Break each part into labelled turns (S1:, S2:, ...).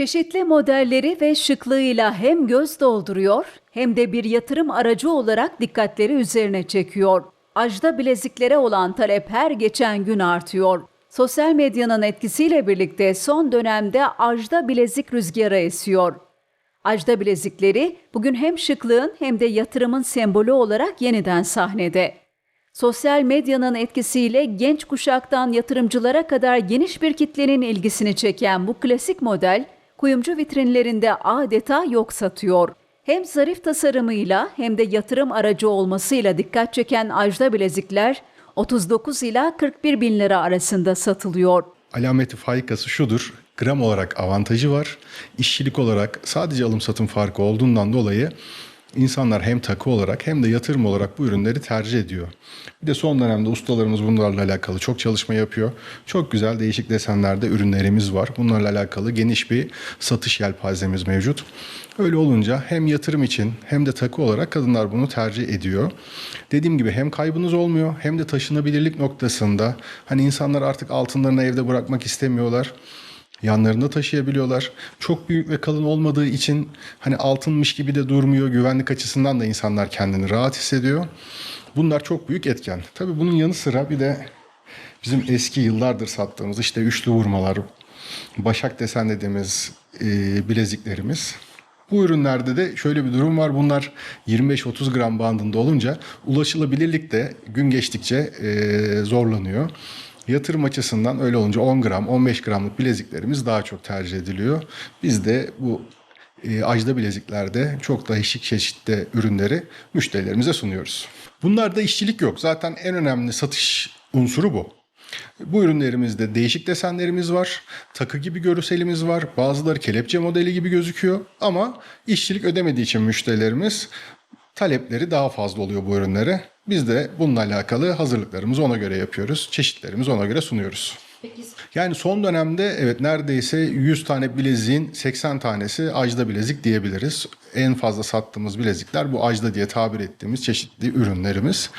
S1: Çeşitli modelleri ve şıklığıyla hem göz dolduruyor hem de bir yatırım aracı olarak dikkatleri üzerine çekiyor. Ajda bileziklere olan talep her geçen gün artıyor. Sosyal medyanın etkisiyle birlikte son dönemde ajda bilezik rüzgarı esiyor. Ajda bilezikleri bugün hem şıklığın hem de yatırımın sembolü olarak yeniden sahnede. Sosyal medyanın etkisiyle genç kuşaktan yatırımcılara kadar geniş bir kitlenin ilgisini çeken bu klasik model, kuyumcu vitrinlerinde adeta yok satıyor. Hem zarif tasarımıyla hem de yatırım aracı olmasıyla dikkat çeken ajda bilezikler 39 ila 41 bin lira arasında satılıyor.
S2: Alameti faykası şudur. Gram olarak avantajı var. İşçilik olarak sadece alım satım farkı olduğundan dolayı insanlar hem takı olarak hem de yatırım olarak bu ürünleri tercih ediyor. Bir de son dönemde ustalarımız bunlarla alakalı çok çalışma yapıyor. Çok güzel değişik desenlerde ürünlerimiz var. Bunlarla alakalı geniş bir satış yelpazemiz mevcut. Öyle olunca hem yatırım için hem de takı olarak kadınlar bunu tercih ediyor. Dediğim gibi hem kaybınız olmuyor hem de taşınabilirlik noktasında hani insanlar artık altınlarını evde bırakmak istemiyorlar yanlarında taşıyabiliyorlar. Çok büyük ve kalın olmadığı için hani altınmış gibi de durmuyor. Güvenlik açısından da insanlar kendini rahat hissediyor. Bunlar çok büyük etken. Tabii bunun yanı sıra bir de bizim eski yıllardır sattığımız işte üçlü vurmalar, başak desen dediğimiz e, bileziklerimiz. Bu ürünlerde de şöyle bir durum var. Bunlar 25-30 gram bandında olunca ulaşılabilirlik de gün geçtikçe e, zorlanıyor. Yatırım açısından öyle olunca 10 gram, 15 gramlık bileziklerimiz daha çok tercih ediliyor. Biz de bu e, ajda bileziklerde çok değişik çeşitli ürünleri müşterilerimize sunuyoruz. Bunlarda işçilik yok. Zaten en önemli satış unsuru bu. Bu ürünlerimizde değişik desenlerimiz var. Takı gibi görselimiz var. Bazıları kelepçe modeli gibi gözüküyor. Ama işçilik ödemediği için müşterilerimiz talepleri daha fazla oluyor bu ürünlere. Biz de bununla alakalı hazırlıklarımızı ona göre yapıyoruz. Çeşitlerimizi ona göre sunuyoruz. Yani son dönemde evet neredeyse 100 tane bileziğin 80 tanesi ajda bilezik diyebiliriz. En fazla sattığımız bilezikler bu ajda diye tabir ettiğimiz çeşitli ürünlerimiz.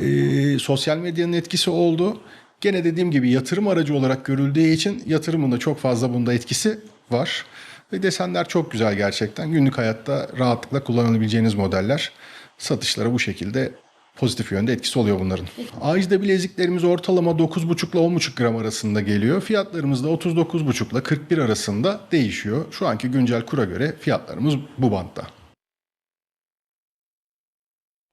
S2: Ee, sosyal medyanın etkisi oldu. Gene dediğim gibi yatırım aracı olarak görüldüğü için yatırımın da çok fazla bunda etkisi var. Ve desenler çok güzel gerçekten. Günlük hayatta rahatlıkla kullanabileceğiniz modeller. Satışlara bu şekilde pozitif yönde etkisi oluyor bunların. Ajda bileziklerimiz ortalama 9,5 ile 10,5 gram arasında geliyor. Fiyatlarımız da 39,5 ile 41 arasında değişiyor. Şu anki güncel kura göre fiyatlarımız bu bantta.